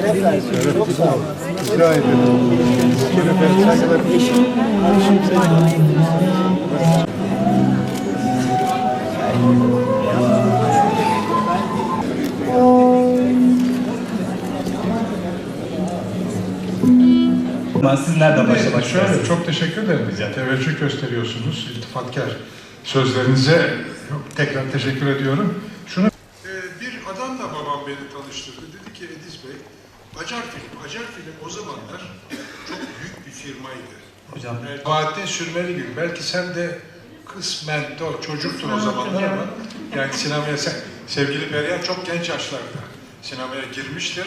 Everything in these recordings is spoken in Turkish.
Şeref verdiniz. Çok sağ olun. Rica ederim. Şeref verin, saygılar. Siz nereden başlamak Şöyle çok teşekkür ederim. Teveccüh gösteriyorsunuz. İltifatkar sözlerinize tekrar teşekkür ediyorum. Şunu Ee, bir adamla babam beni tanıştırdı. Dedi ki Ediz Bey, Acar Film. Acar Film o zamanlar çok büyük bir firmaydı. Hocam. Evet, Bahattin Sürmeligil. Belki sen de kısmen de o çocuktur o zamanlar ama yani sinemaya sen, sevgili Perihan çok genç yaşlarda sinemaya girmiştir.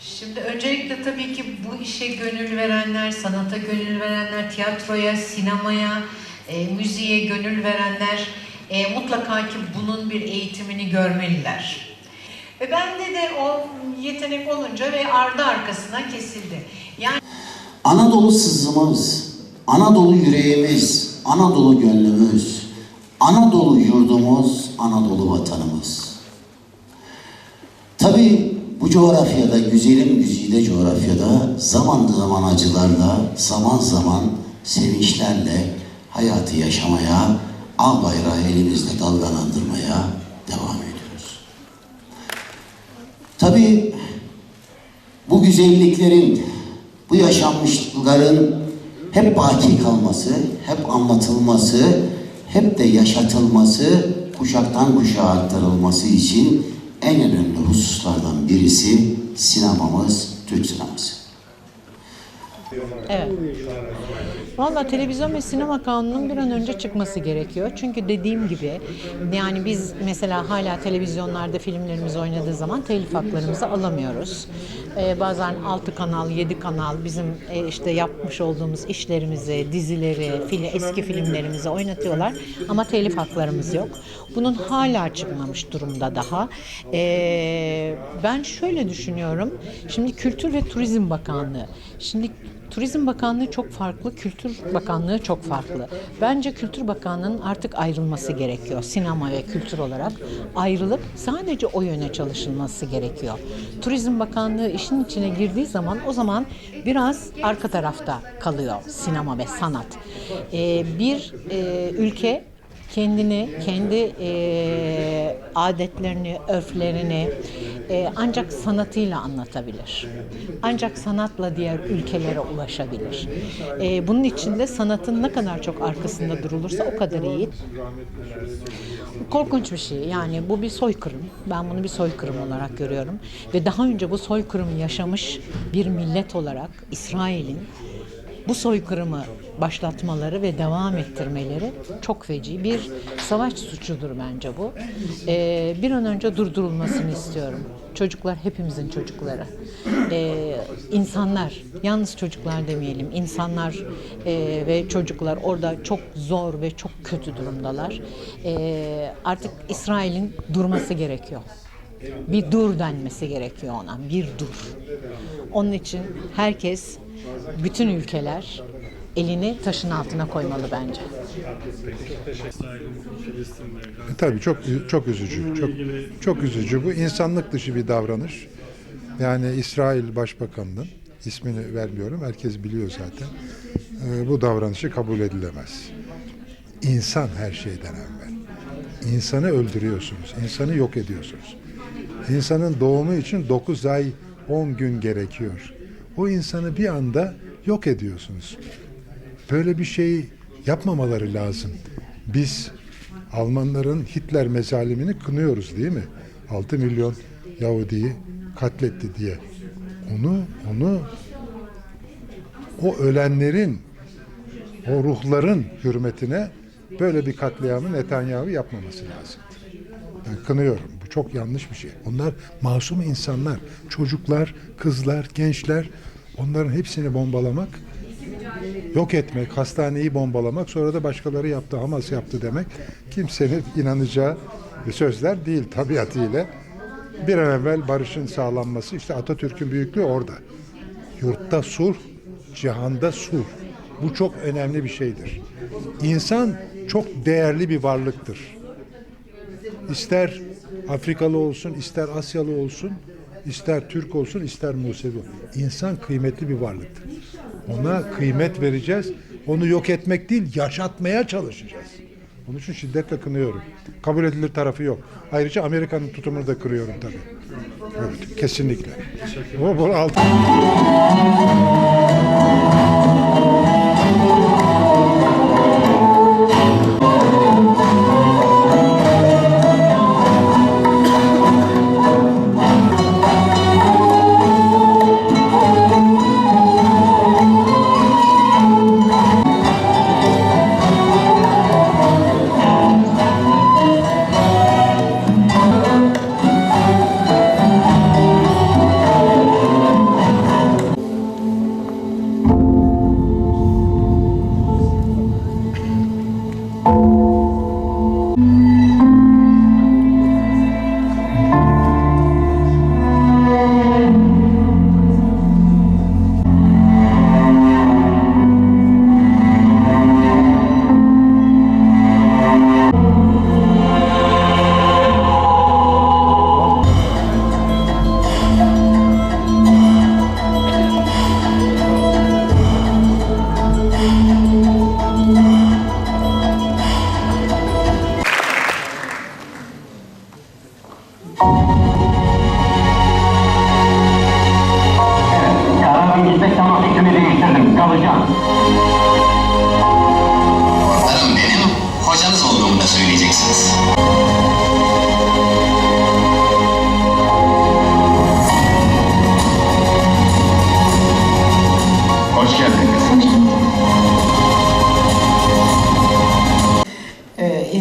Şimdi öncelikle tabii ki bu işe gönül verenler, sanata gönül verenler, tiyatroya, sinemaya, e, müziğe gönül verenler e, mutlaka ki bunun bir eğitimini görmeliler. Ve bende de o yetenek olunca ve ardı arkasına kesildi. Yani Anadolu sızımız, Anadolu yüreğimiz, Anadolu gönlümüz, Anadolu yurdumuz, Anadolu vatanımız. Tabi bu coğrafyada, güzelim güzide coğrafyada zaman zaman acılarla, zaman zaman sevinçlerle hayatı yaşamaya, al bayrağı elimizde dalgalandırmaya devam ediyoruz. Tabii bu güzelliklerin, bu yaşanmışlıkların hep baki kalması, hep anlatılması, hep de yaşatılması, kuşaktan kuşağa aktarılması için en önemli hususlardan birisi sinemamız, Türk sineması. Evet. Valla televizyon ve sinema kanunun bir an önce çıkması gerekiyor. Çünkü dediğim gibi yani biz mesela hala televizyonlarda filmlerimiz oynadığı zaman telif haklarımızı alamıyoruz. Ee, bazen 6 kanal, 7 kanal bizim e, işte yapmış olduğumuz işlerimizi, dizileri, fil, eski filmlerimizi oynatıyorlar ama telif haklarımız yok. Bunun hala çıkmamış durumda daha. Ee, ben şöyle düşünüyorum. Şimdi Kültür ve Turizm Bakanlığı. Şimdi Turizm Bakanlığı çok farklı, Kültür Bakanlığı çok farklı. Bence Kültür Bakanlığı'nın artık ayrılması gerekiyor. Sinema ve kültür olarak ayrılıp sadece o yöne çalışılması gerekiyor. Turizm Bakanlığı işin içine girdiği zaman o zaman biraz arka tarafta kalıyor sinema ve sanat. Ee, bir e, ülke kendini, kendi e, adetlerini, örflerini e, ancak sanatıyla anlatabilir. Ancak sanatla diğer ülkelere ulaşabilir. E, bunun için de sanatın ne kadar çok arkasında durulursa o kadar iyi. Korkunç bir şey. Yani bu bir soykırım. Ben bunu bir soykırım olarak görüyorum. Ve daha önce bu soykırımı yaşamış bir millet olarak İsrail'in bu soykırımı başlatmaları ve devam ettirmeleri çok feci. Bir savaş suçudur bence bu. Ee, bir an önce durdurulmasını istiyorum. Çocuklar hepimizin çocukları. Ee, insanlar, yalnız çocuklar demeyelim, insanlar e, ve çocuklar orada çok zor ve çok kötü durumdalar. Ee, artık İsrail'in durması gerekiyor. Bir dur denmesi gerekiyor ona, bir dur. Onun için herkes, bütün ülkeler elini taşın altına koymalı bence. Tabii çok çok üzücü. Çok çok üzücü. Bu insanlık dışı bir davranış. Yani İsrail Başbakanı'nın ismini vermiyorum. Herkes biliyor zaten. Ee, bu davranışı kabul edilemez. İnsan her şeyden evvel. İnsanı öldürüyorsunuz. insanı yok ediyorsunuz. İnsanın doğumu için 9 ay 10 gün gerekiyor. O insanı bir anda yok ediyorsunuz. Böyle bir şey yapmamaları lazım. Biz Almanların Hitler mezalimini kınıyoruz değil mi? 6 milyon Yahudi'yi katletti diye. Onu onu o ölenlerin o ruhların hürmetine böyle bir katliamı Netanyahu yapmaması lazım. Ben kınıyorum. Çok yanlış bir şey. Onlar masum insanlar. Çocuklar, kızlar, gençler. Onların hepsini bombalamak, yok etmek, hastaneyi bombalamak, sonra da başkaları yaptı, Hamas yaptı demek kimsenin inanacağı sözler değil tabiatıyla. Bir an evvel barışın sağlanması, işte Atatürk'ün büyüklüğü orada. Yurtta sulh, cihanda sulh. Bu çok önemli bir şeydir. İnsan çok değerli bir varlıktır. İster Afrikalı olsun, ister Asyalı olsun, ister Türk olsun ister Musevi. İnsan kıymetli bir varlıktır. Ona kıymet vereceğiz. Onu yok etmek değil, yaşatmaya çalışacağız. Onun için şiddetle kınıyorum. Kabul edilir tarafı yok. Ayrıca Amerika'nın tutumunu da kırıyorum tabii. Evet, kesinlikle. Bu, bu altı.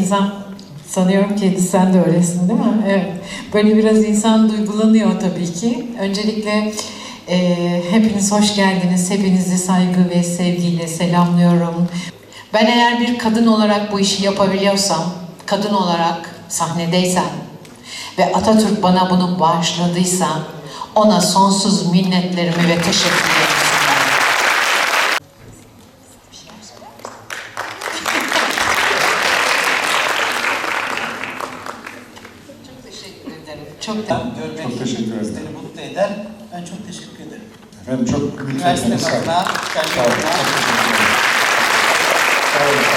İnsan sanıyorum ki sen de öylesin değil mi? Evet. Böyle biraz insan duygulanıyor tabii ki. Öncelikle e, hepiniz hoş geldiniz. Hepinizi saygı ve sevgiyle selamlıyorum. Ben eğer bir kadın olarak bu işi yapabiliyorsam, kadın olarak sahnedeysem ve Atatürk bana bunu bağışladıysa ona sonsuz minnetlerimi ve teşekkürlerimi Çok, görmek çok teşekkür ederim. Bizleri mutlu eder. Ben çok teşekkür ederim. Efendim çok lütfen. Üniversite adına, kendi adına. Sağ olun.